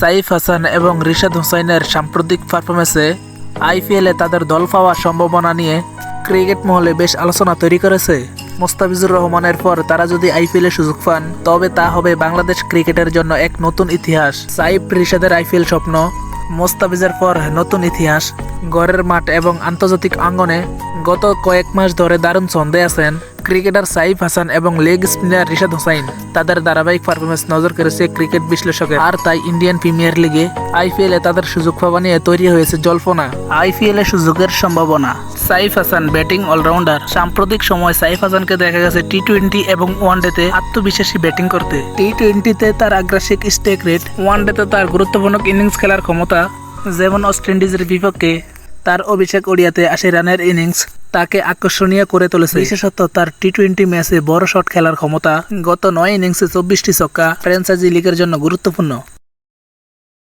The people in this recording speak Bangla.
সাইফ হাসান এবং রিশাদ হোসাইনের সাম্প্রতিক পারফরমেন্সে আইপিএলে তাদের দল পাওয়ার সম্ভাবনা নিয়ে ক্রিকেট মহলে বেশ আলোচনা তৈরি করেছে মোস্তাফিজুর রহমানের পর তারা যদি আইপিএলে সুযোগ পান, তবে তা হবে বাংলাদেশ ক্রিকেটের জন্য এক নতুন ইতিহাস। সাইফ, রিশাদের আইপিএল স্বপ্ন, মোস্তাফিজের পর নতুন ইতিহাস, গড়ের মাঠ এবং আন্তর্জাতিক অঙ্গনে গত কয়েক মাস ধরে দারুণ ছন্দে আছেন। ক্রিকেটার সাইফ হাসান এবং লেগ স্পিনার রিশাদ হোসাইন তাদের ধারাবাহিক পারফরমেন্স নজর করেছে ক্রিকেট বিশ্লেষকের। আর তাই ইন্ডিয়ান প্রিমিয়ার লিগে আইপিএল এ তাদের সুযোগ পাওয়া নিয়ে তৈরি হয়েছে জল্পনা। আইপিএল এ সুযোগের সম্ভাবনা। Saif Hasan batting allrounder. সাম্প্রতিক সময় সাইফ হাসানকে দেখা গেছে টি টোয়েন্টি এবং ওয়ানডেতে আত্মবিশ্বাসী ব্যাটিং করতে। টি টোয়েন্টিতে তার আগ্রাসিক স্টেক রেট ওয়ানডেতে তার গুরুত্বপূর্ণ ইনিংস খেলার ক্ষমতা যেমন ওয়েস্ট ইন্ডিজের বিপক্ষে তার অভিষেক ওডিয়াতে আশি রানের ইনিংস তাকে আকর্ষণীয় করে তুলেছে। বিশেষত তার টি টোয়েন্টি ম্যাচে বড় শট খেলার ক্ষমতা গত নয় ইনিংসে চব্বিশটি ছক্কা ফ্র্যাঞ্চাইজি লিগের জন্য গুরুত্বপূর্ণ।